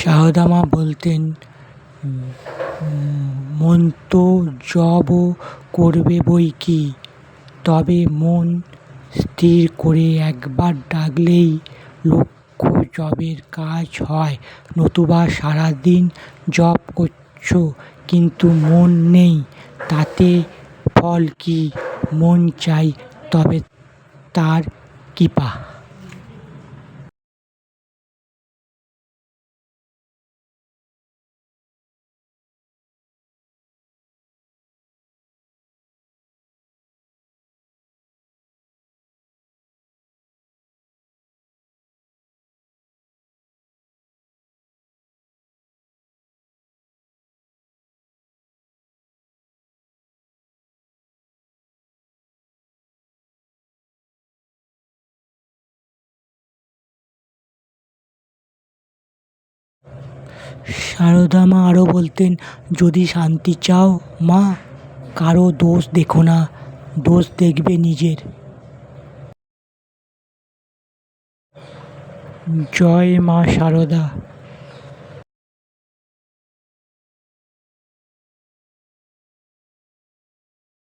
সারদা মা বলতেন, মন তো জবও করবে বই কি? তবে মন স্থির করে একবার ডাকলেই লক্ষ জপের কাজ হয়। নতুবা সারাদিন জব করছ, কিন্তু মন নেই, তাতে ফল কি? মন চাই তবে তার কৃপা। সারদা মা আরও বলতেন, যদি শান্তি চাও মা, কারও দোষ দেখো না, দোষ দেখবে নিজের। জয় মা সারদা।